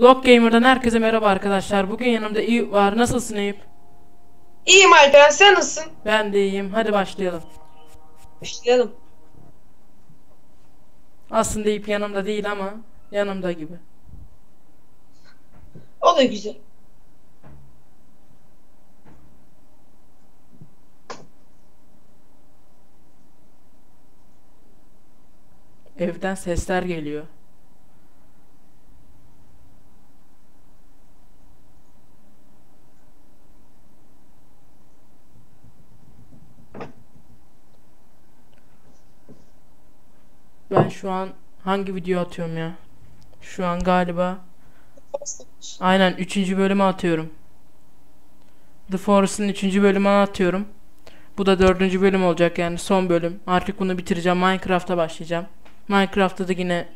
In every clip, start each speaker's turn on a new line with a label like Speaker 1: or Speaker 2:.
Speaker 1: Lock Gamer'dan herkese merhaba arkadaşlar. Bugün yanımda Eyüp var. Nasılsın Eyüp?
Speaker 2: İyiyim Alperen sen nasılsın?
Speaker 1: Ben de iyiyim. Hadi başlayalım.
Speaker 2: Başlayalım.
Speaker 1: Aslında Eyüp yanımda değil ama yanımda gibi.
Speaker 2: O da güzel.
Speaker 1: Evden sesler geliyor. Ben şu an hangi video atıyorum ya? Şu an galiba aynen 3. bölümü atıyorum. The Forest'ın 3. bölümünü atıyorum. Bu da 4. bölüm olacak yani son bölüm. Artık bunu bitireceğim. Minecraft'a başlayacağım. Minecraft'ta da yine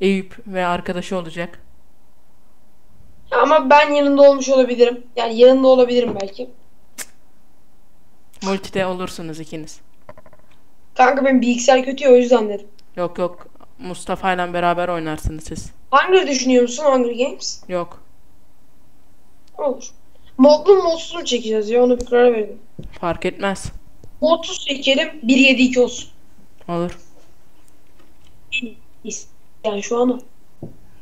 Speaker 1: Eyüp ve arkadaşı olacak.
Speaker 2: Ama ben yanında olmuş olabilirim. Yani yanında olabilirim belki.
Speaker 1: Multide olursunuz ikiniz.
Speaker 2: Kanka benim bilgisayar kötü ya o yüzden dedim.
Speaker 1: Yok yok Mustafa ile beraber oynarsınız siz.
Speaker 2: Hunger düşünüyor musun Hunger Games?
Speaker 1: Yok
Speaker 2: Olur. Modlu mu modsuz mu çekeceğiz ya onu bir karar verelim.
Speaker 1: fark etmez.
Speaker 2: Modsuz çekelim 1.7.2 olsun.
Speaker 1: Olur.
Speaker 2: Yani şu an o.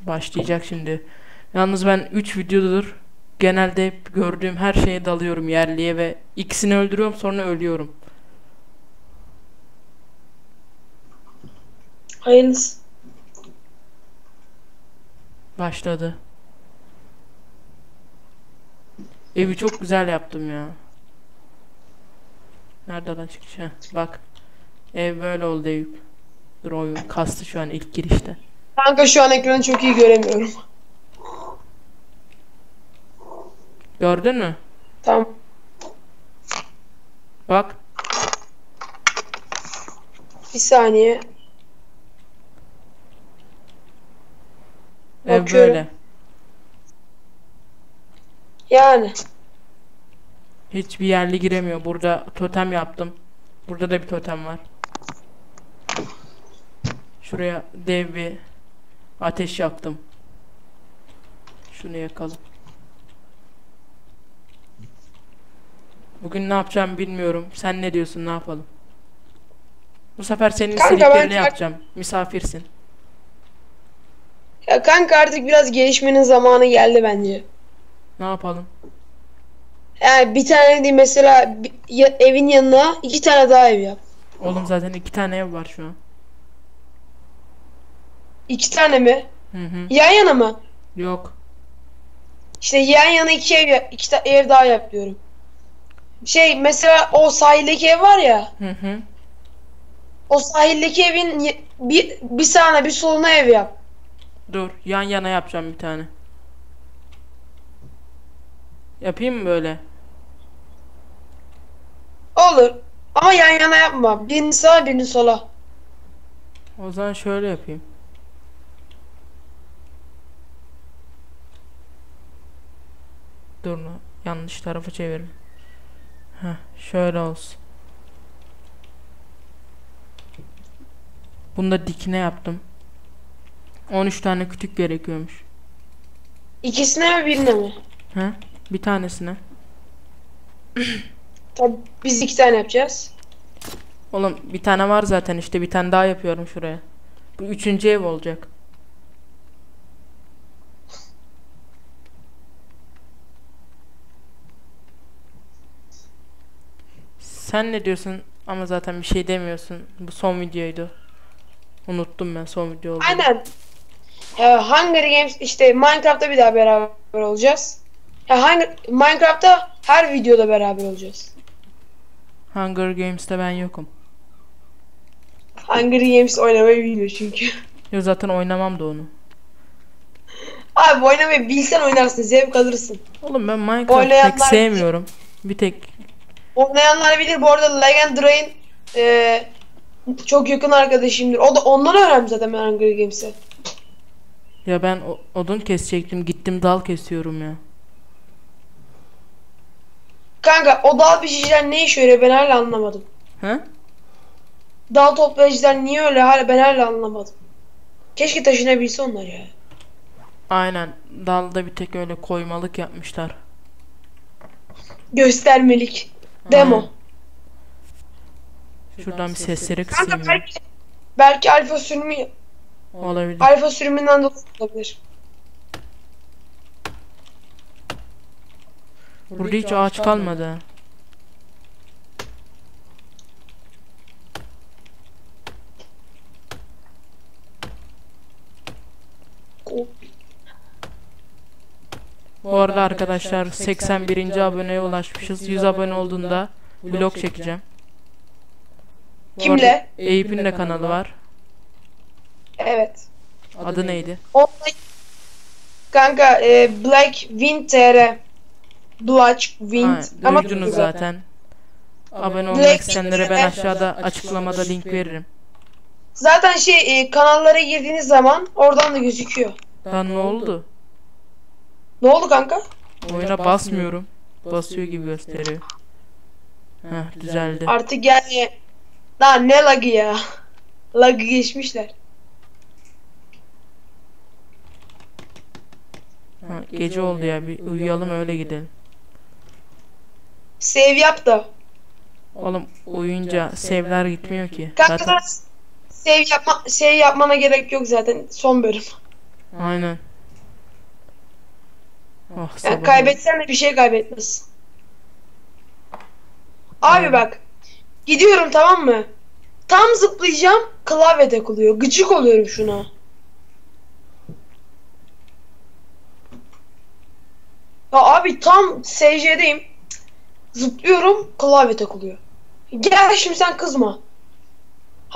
Speaker 1: Başlayacak şimdi. Yalnız ben 3 videodur genelde hep gördüğüm her şeye dalıyorum yerliye ve ikisini öldürüyorum sonra ölüyorum.
Speaker 2: Hayırlısı.
Speaker 1: Başladı. Evi çok güzel yaptım ya. Nerede lan çıkış? Heh, bak. Ev böyle oldu Eyüp. Dur oyun kastı şu an ilk girişte.
Speaker 2: Kanka şu an ekranı çok iyi göremiyorum.
Speaker 1: Gördün mü?
Speaker 2: Tamam.
Speaker 1: Bak.
Speaker 2: Bir saniye. Bakıyorum.
Speaker 1: böyle.
Speaker 2: Yani.
Speaker 1: Hiçbir yerli giremiyor. Burada totem yaptım. Burada da bir totem var. Şuraya dev bir ateş yaktım. Şunu yakalım. Bugün ne yapacağım bilmiyorum. Sen ne diyorsun? Ne yapalım? Bu sefer senin
Speaker 2: Kanka,
Speaker 1: istediklerini
Speaker 2: ben-
Speaker 1: yapacağım. Misafirsin.
Speaker 2: Ya kanka artık biraz gelişmenin zamanı geldi bence.
Speaker 1: Ne yapalım?
Speaker 2: Yani bir tane değil mesela bir- ya- evin yanına iki tane daha ev yap.
Speaker 1: Oğlum zaten iki tane ev var şu an.
Speaker 2: İki tane mi?
Speaker 1: Hı hı.
Speaker 2: Yan yana mı?
Speaker 1: Yok.
Speaker 2: İşte yan yana iki ev iki ta- ev daha yap diyorum. Şey mesela o sahildeki ev var ya.
Speaker 1: Hı hı.
Speaker 2: O sahildeki evin ye- bir bir sağına bir soluna ev yap.
Speaker 1: Dur, yan yana yapacağım bir tane. Yapayım mı böyle?
Speaker 2: Olur. Ama yan yana yapma. Birini sağa birini sola.
Speaker 1: O zaman şöyle yapayım. Dur yanlış tarafı çevirin. Heh, şöyle olsun. Bunu da dikine yaptım. 13 tane kütük gerekiyormuş.
Speaker 2: İkisine mi birine mi?
Speaker 1: He? Bir tanesine.
Speaker 2: Tabii biz iki tane yapacağız.
Speaker 1: Oğlum bir tane var zaten işte bir tane daha yapıyorum şuraya. Bu üçüncü ev olacak. Sen ne diyorsun? Ama zaten bir şey demiyorsun. Bu son videoydu. Unuttum ben son video olduğunu.
Speaker 2: Aynen. Ya Hunger Games işte Minecraft'ta bir daha beraber olacağız. Ya Hunger Minecraft'ta her videoda beraber olacağız.
Speaker 1: Hunger Games'te ben yokum.
Speaker 2: Hunger Games oynamayı bilmiyor çünkü.
Speaker 1: Yo zaten oynamam da onu.
Speaker 2: Abi oynamayı bilsen oynarsın, zevk alırsın.
Speaker 1: Oğlum ben Minecraft pek sevmiyorum. Bir tek
Speaker 2: Oynayanlar bilir bu arada Legend Drain eee, çok yakın arkadaşımdır. O da ondan öğrendim zaten ben Hunger Games'i.
Speaker 1: Ya ben odun kesecektim gittim dal kesiyorum ya.
Speaker 2: Kanka o dal biçiciler ne işe yarıyor ben hala anlamadım.
Speaker 1: He?
Speaker 2: Dal toplayıcılar niye öyle hala ben hala anlamadım. Keşke taşınabilse onlar ya.
Speaker 1: Aynen. Dalda bir tek öyle koymalık yapmışlar.
Speaker 2: Göstermelik. Demo.
Speaker 1: Aynen. Şuradan bir sesleri
Speaker 2: Kanka
Speaker 1: kısayım. ya.
Speaker 2: belki, belki alfa sürümü
Speaker 1: Olabilir.
Speaker 2: alfa sürümünden dolayı olabilir.
Speaker 1: Burada hiç ağaç kalmadı. ha. Bu arada arkadaşlar 81. aboneye ulaşmışız. 100 abone olduğunda vlog çekeceğim.
Speaker 2: Kimle?
Speaker 1: Eyüp'ün de kanalı var.
Speaker 2: Evet.
Speaker 1: Adı neydi?
Speaker 2: Onunla Kanka e, Black Wind TR. Black Wind.
Speaker 1: Ha,
Speaker 2: Ama
Speaker 1: duydunuz zaten. Abone olmak
Speaker 2: Black
Speaker 1: isteyenlere ben aşağıda açıklamada link veririm.
Speaker 2: Zaten şey e, kanallara girdiğiniz zaman oradan da gözüküyor.
Speaker 1: Lan ne oldu?
Speaker 2: Ne oldu kanka?
Speaker 1: Oyuna basmıyorum. Basıyor gibi gösteriyor. Heh düzeldi.
Speaker 2: Artık yani daha ne lagı ya? Lagı geçmişler.
Speaker 1: Ha, gece oldu ya bir uyuyalım öyle gidelim.
Speaker 2: Save yap da.
Speaker 1: Oğlum uyuyunca save'ler gitmiyor ki.
Speaker 2: Kanka
Speaker 1: Zaten
Speaker 2: save yapma save yapmana gerek yok zaten son bölüm.
Speaker 1: aynen. Oh
Speaker 2: Yani
Speaker 1: sabah.
Speaker 2: kaybetsen de bir şey kaybetmez. Abi
Speaker 1: Evet.
Speaker 2: bak. Gidiyorum tamam mı? Tam zıplayacağım klavye takılıyor. Gıcık oluyorum şuna. Ya abi tam SC'deyim. Zıplıyorum klavye takılıyor. Gel şimdi sen kızma.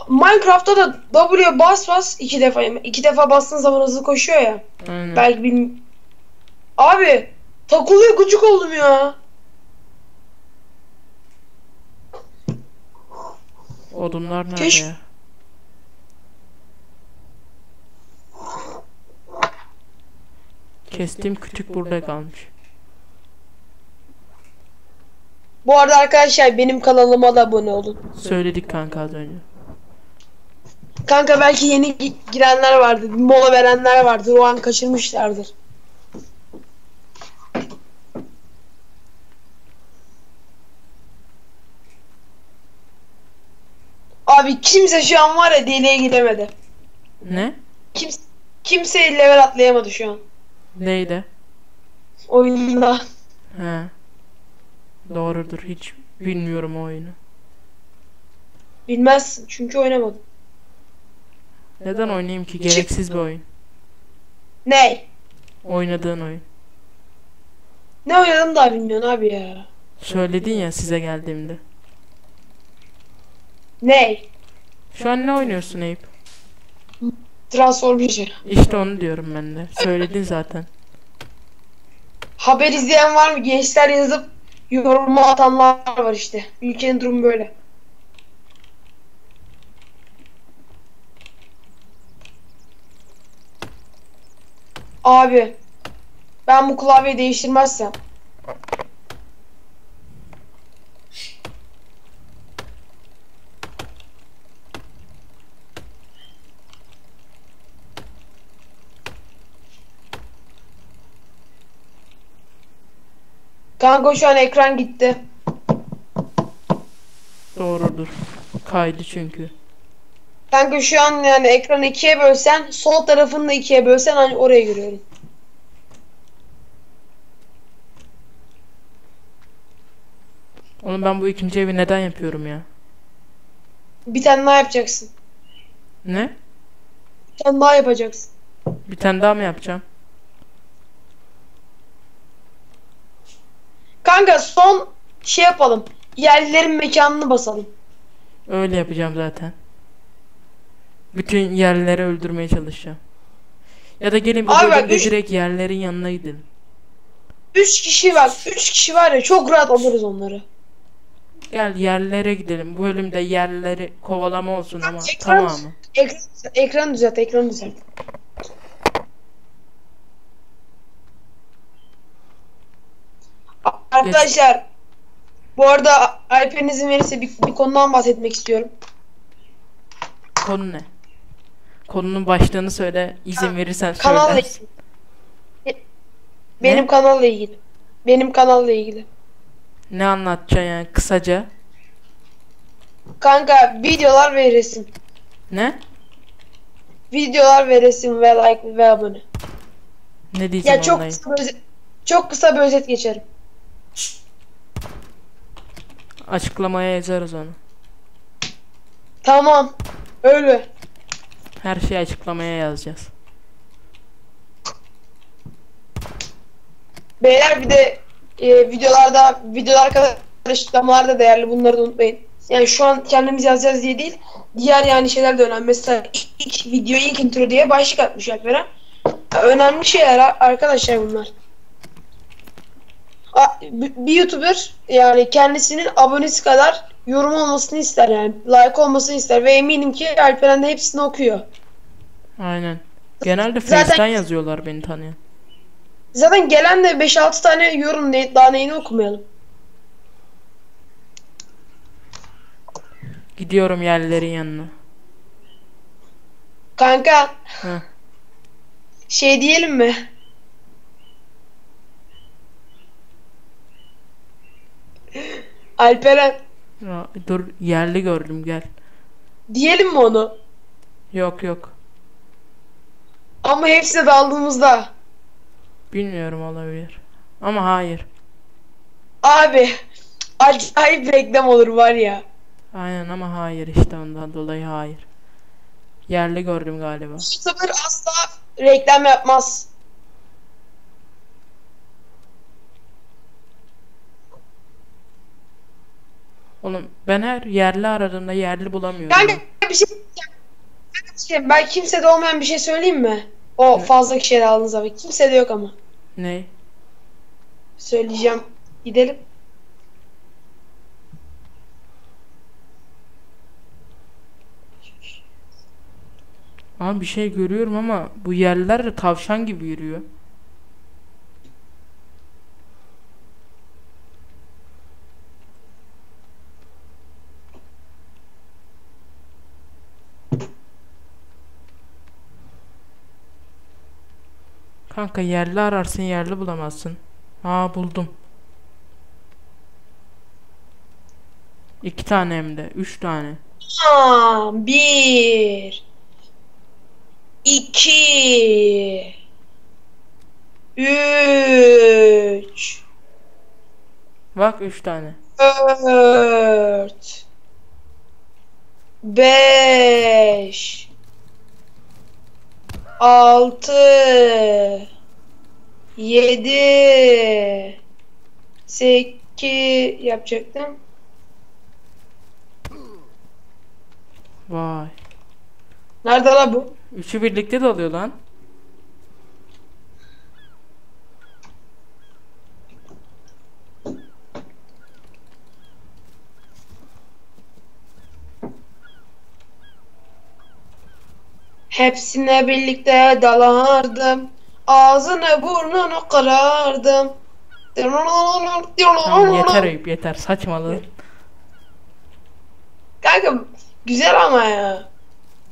Speaker 2: Minecraft'ta da W'ye bas bas iki defa iki defa bastığın zaman hızlı koşuyor ya.
Speaker 1: Aynen.
Speaker 2: Belki bilm Abi takılıyor gıcık oldum ya.
Speaker 1: Odunlar nerede
Speaker 2: Keş-
Speaker 1: ya? Kestiğim kütük burada kalmış.
Speaker 2: Bu arada arkadaşlar benim kanalıma da abone olun.
Speaker 1: Söyledik kanka az önce.
Speaker 2: Kanka belki yeni gi- girenler vardır, mola verenler vardır, o an kaçırmışlardır. Abi kimse şu an var ya deliğe gidemedi.
Speaker 1: Ne?
Speaker 2: Kimse, kimse level atlayamadı şu an
Speaker 1: Neydi?
Speaker 2: oyunda.
Speaker 1: He. Doğrudur. Hiç bilmiyorum o oyunu.
Speaker 2: Bilmezsin çünkü oynamadım.
Speaker 1: Neden oynayayım ki? Gereksiz bir oyun.
Speaker 2: Ne?
Speaker 1: Oynadığın oyun.
Speaker 2: Ne oynadım daha bilmiyorsun abi ya.
Speaker 1: Söyledin ya size geldiğimde.
Speaker 2: Ne?
Speaker 1: Şu an ne oynuyorsun Eyüp?
Speaker 2: Transformers.
Speaker 1: İşte onu diyorum ben de. Söyledin zaten.
Speaker 2: Haber izleyen var mı? Gençler yazıp yoruma atanlar var işte. Ülkenin durumu böyle. Abi ben bu klavyeyi değiştirmezsem Kanka şu an ekran gitti.
Speaker 1: Doğrudur. Kaydı çünkü.
Speaker 2: Kanka şu an yani ekranı ikiye bölsen sol tarafını da ikiye bölsen hani oraya görüyorum.
Speaker 1: Oğlum ben bu ikinci evi neden yapıyorum ya?
Speaker 2: Bir tane daha yapacaksın.
Speaker 1: Ne?
Speaker 2: Bir tane daha yapacaksın.
Speaker 1: Bir tane daha mı yapacağım?
Speaker 2: Kanka son şey yapalım. Yerlilerin mekanını basalım.
Speaker 1: Öyle yapacağım zaten. Bütün yerleri öldürmeye çalışacağım. Ya da gelin bu
Speaker 2: Abi bak,
Speaker 1: bölümde
Speaker 2: üç-
Speaker 1: direkt yerlerin yanına gidelim.
Speaker 2: Üç kişi bak. Üç kişi var ya çok rahat alırız onları.
Speaker 1: Gel yerlere gidelim. Bu bölümde yerleri kovalama olsun ama
Speaker 2: Ekran,
Speaker 1: tamamı.
Speaker 2: ekran, ekran düzelt, ekran düzelt. Arkadaşlar bu arada Alper'in izin verirse bir, bir konudan bahsetmek istiyorum.
Speaker 1: Konu ne? Konunun başlığını söyle. izin verirsen
Speaker 2: Kanalla
Speaker 1: söyle.
Speaker 2: ilgili. Benim
Speaker 1: Ne?
Speaker 2: kanalla ilgili. Benim kanalla ilgili.
Speaker 1: Ne anlatacaksın yani kısaca?
Speaker 2: Kanka videolar ve resim.
Speaker 1: Ne?
Speaker 2: Videolar ve resim ve like ve abone.
Speaker 1: Ne diyeceğim
Speaker 2: Ya çok
Speaker 1: onunla?
Speaker 2: kısa özet, çok kısa bir özet geçerim.
Speaker 1: Açıklamaya yazarız onu.
Speaker 2: Tamam. Öyle.
Speaker 1: Her şeyi açıklamaya yazacağız.
Speaker 2: Beyler bir de e, videolarda videolar kadar açıklamalar da değerli bunları da unutmayın. Yani şu an kendimiz yazacağız diye değil. Diğer yani şeyler de önemli. Mesela ilk, ilk video ilk intro diye başlık atmış Alperen. Önemli şeyler arkadaşlar bunlar. Bir YouTuber yani kendisinin abonesi kadar yorum olmasını ister yani. Like olmasını ister ve eminim ki Alperen de hepsini okuyor.
Speaker 1: Aynen. Genelde Face'ten yazıyorlar beni tanıyan.
Speaker 2: Zaten gelen de 5-6 tane yorum ne, daha neyini okumayalım.
Speaker 1: Gidiyorum yerlerin yanına.
Speaker 2: Kanka
Speaker 1: Heh.
Speaker 2: şey diyelim mi? Alperen
Speaker 1: Ya, dur yerli gördüm gel.
Speaker 2: diyelim mi onu?
Speaker 1: Yok yok.
Speaker 2: Ama hepsine daldığımızda
Speaker 1: Bilmiyorum olabilir. Ama hayır.
Speaker 2: abi acayip reklam olur var ya.
Speaker 1: Aynen ama hayır işte ondan dolayı hayır. Yerli gördüm galiba.
Speaker 2: YouTuber asla reklam yapmaz.
Speaker 1: Oğlum ben her yerli aradığımda yerli bulamıyorum.
Speaker 2: Kanka bir şey Kanka bir şey- ben kimsede olmayan bir şey söyleyeyim mi? O
Speaker 1: Ne?
Speaker 2: fazla kişiye aldığınız zaman. Kimsede yok ama.
Speaker 1: Ne?
Speaker 2: Söyleyeceğim. Gidelim.
Speaker 1: Abi bir şey görüyorum ama bu yerliler de tavşan gibi yürüyor. Kanka yerli ararsın yerli bulamazsın. Aa buldum. İki tane hem de. Üç tane.
Speaker 2: Aa, bir. iki, Üç.
Speaker 1: Bak üç tane.
Speaker 2: Dört. Beş. Altı. Yedi. Sekiz yapacaktım.
Speaker 1: Vay.
Speaker 2: Nerede la bu?
Speaker 1: Üçü birlikte de oluyor lan.
Speaker 2: Hepsine birlikte dalardım. Ağzını burnunu kırardım.
Speaker 1: Tamam yeter Eyüp yeter saçmalığın.
Speaker 2: Kanka güzel ama ya.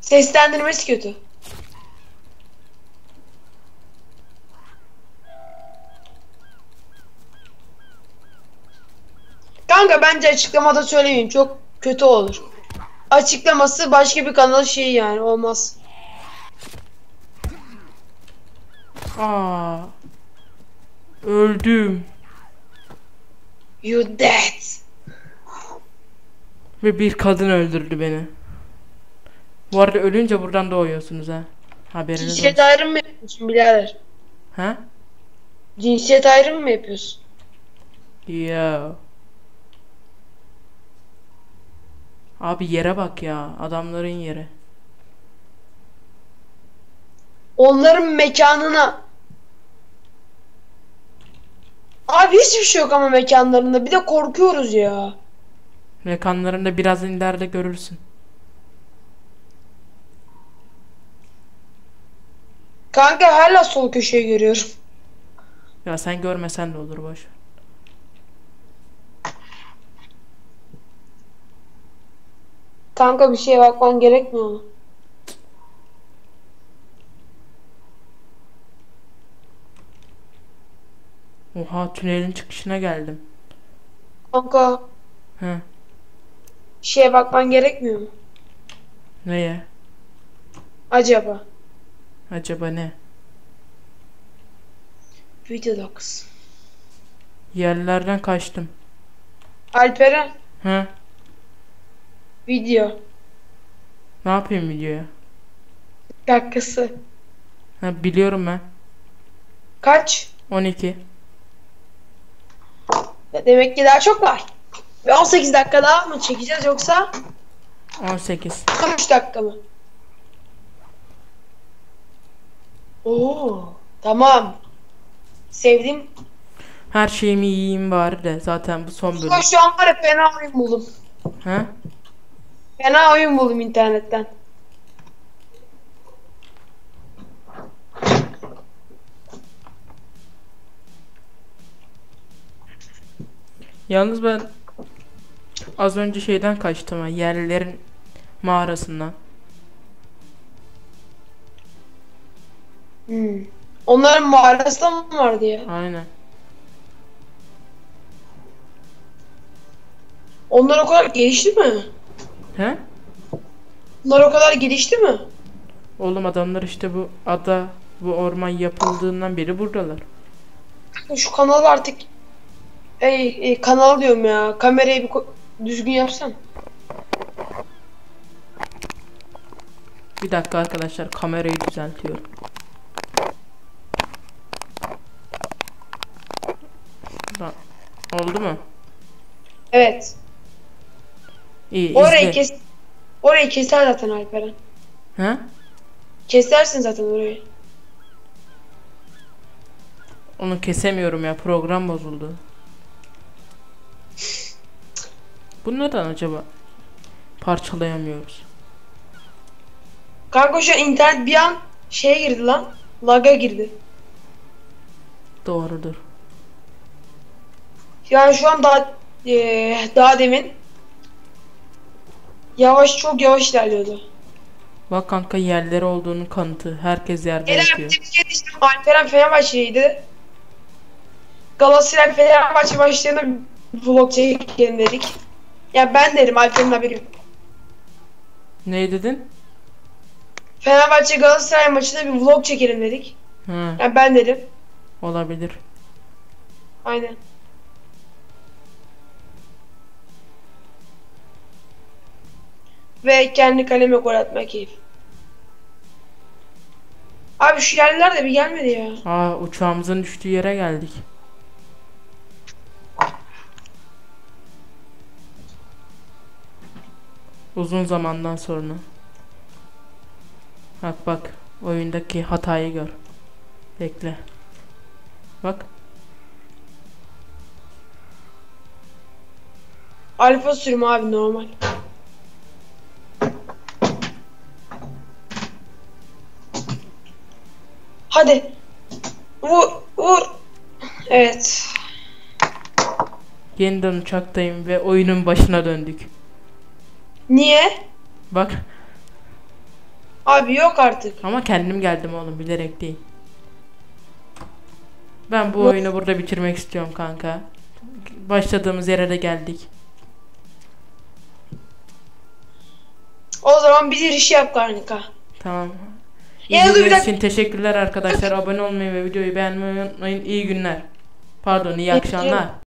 Speaker 2: Seslendirmesi kötü. Kanka bence açıklamada söylemeyeyim. Çok kötü olur. Açıklaması başka bir kanal şey yani olmaz.
Speaker 1: Aa. Öldüm.
Speaker 2: You dead.
Speaker 1: Ve bir kadın öldürdü beni. Bu arada ölünce buradan doğuyorsunuz ha. Haberiniz
Speaker 2: Cinsiyet
Speaker 1: olsun.
Speaker 2: ayrımı mı yapıyorsun birader?
Speaker 1: Ha?
Speaker 2: Cinsiyet ayrımı mı yapıyorsun?
Speaker 1: Yo. Abi yere bak ya. Adamların yeri.
Speaker 2: Onların mekanına. Abi hiçbir şey yok ama mekanlarında. Bir de korkuyoruz ya.
Speaker 1: Mekanlarında biraz ileride görürsün.
Speaker 2: Kanka hala sol köşeyi görüyorum.
Speaker 1: Ya sen görmesen de olur boş.
Speaker 2: Kanka bir şeye bakman gerekmiyor mu?
Speaker 1: Oha tünelin çıkışına geldim.
Speaker 2: Kanka
Speaker 1: He.
Speaker 2: şeye bakman gerekmiyor mu?
Speaker 1: Neye?
Speaker 2: Acaba.
Speaker 1: Acaba ne?
Speaker 2: Video docs.
Speaker 1: Yerlerden kaçtım.
Speaker 2: Alperen
Speaker 1: He.
Speaker 2: video.
Speaker 1: Ne yapayım videoya?
Speaker 2: Dakikası.
Speaker 1: Ha biliyorum ben.
Speaker 2: Kaç?
Speaker 1: 12.
Speaker 2: Demek ki daha çok var. Ve 18 dakika daha mı çekeceğiz yoksa
Speaker 1: 18.
Speaker 2: 13 dakika mı? Oo, tamam. Sevdim.
Speaker 1: Her şeyimi yiyeyim bari de zaten bu son bölüm.
Speaker 2: Şu an var ya fena oyun buldum.
Speaker 1: He?
Speaker 2: Fena oyun buldum internetten.
Speaker 1: Yalnız ben az önce şeyden kaçtım ha. Yerlilerin mağarasından.
Speaker 2: Hmm. Onların mağarası da mı vardı ya?
Speaker 1: Aynen.
Speaker 2: Onlar o kadar gelişti mi?
Speaker 1: He?
Speaker 2: Onlar o kadar gelişti mi?
Speaker 1: Oğlum adamlar işte bu ada, bu orman yapıldığından beri buradalar.
Speaker 2: Şu kanalı artık Ey, ey kanal diyorum ya. Kamerayı bir düzgün yapsan.
Speaker 1: Bir dakika arkadaşlar kamerayı düzeltiyorum. Oldu mu?
Speaker 2: Evet.
Speaker 1: İyi
Speaker 2: Orayı
Speaker 1: izle.
Speaker 2: kes. Orayı keser zaten Alperen.
Speaker 1: He?
Speaker 2: Kesersin zaten orayı.
Speaker 1: Onu kesemiyorum ya program bozuldu. Bu neden acaba? Parçalayamıyoruz.
Speaker 2: Kanka şu internet bir an şeye girdi lan. Laga girdi.
Speaker 1: Doğrudur.
Speaker 2: Yani şu an daha eee, daha demin yavaş çok yavaş ilerliyordu.
Speaker 1: Bak kanka yerleri olduğunun kanıtı. Herkes yerde
Speaker 2: Eren
Speaker 1: yatıyor.
Speaker 2: bir şey diyeceğim. Alperen Fenerbahçe'ydi. Galatasaray Fenerbahçe maçlarında vlog çekelim dedik. Ya ben derim Alperen'in haberi yok.
Speaker 1: Ne dedin?
Speaker 2: Fenerbahçe Galatasaray maçında bir vlog çekelim dedik.
Speaker 1: He,
Speaker 2: Ya ben dedim.
Speaker 1: olabilir.
Speaker 2: Aynen. Ve kendi kaleme gol atma keyif. Abi şu yerliler de bir gelmedi ya.
Speaker 1: Aa uçağımızın düştüğü yere geldik. Uzun zamandan sonra. Bak bak oyundaki hatayı gör. Bekle. Bak
Speaker 2: Alfa sürüm abi normal. Hadi. Vur, vur. Evet.
Speaker 1: yeniden uçaktayım ve oyunun başına döndük.
Speaker 2: Niye?
Speaker 1: Bak
Speaker 2: Abi yok artık.
Speaker 1: ama kendim geldim oğlum bilerek değil. Ben bu oyunu burada bitirmek istiyorum kanka. Başladığımız yere de geldik.
Speaker 2: O zaman bitir işi yap kanka.
Speaker 1: Tamam.
Speaker 2: Bir
Speaker 1: İzlediğiniz için teşekkürler arkadaşlar. Abone olmayı ve videoyu beğenmeyi unutmayın. İyi günler. Pardon
Speaker 2: İyi
Speaker 1: akşamlar.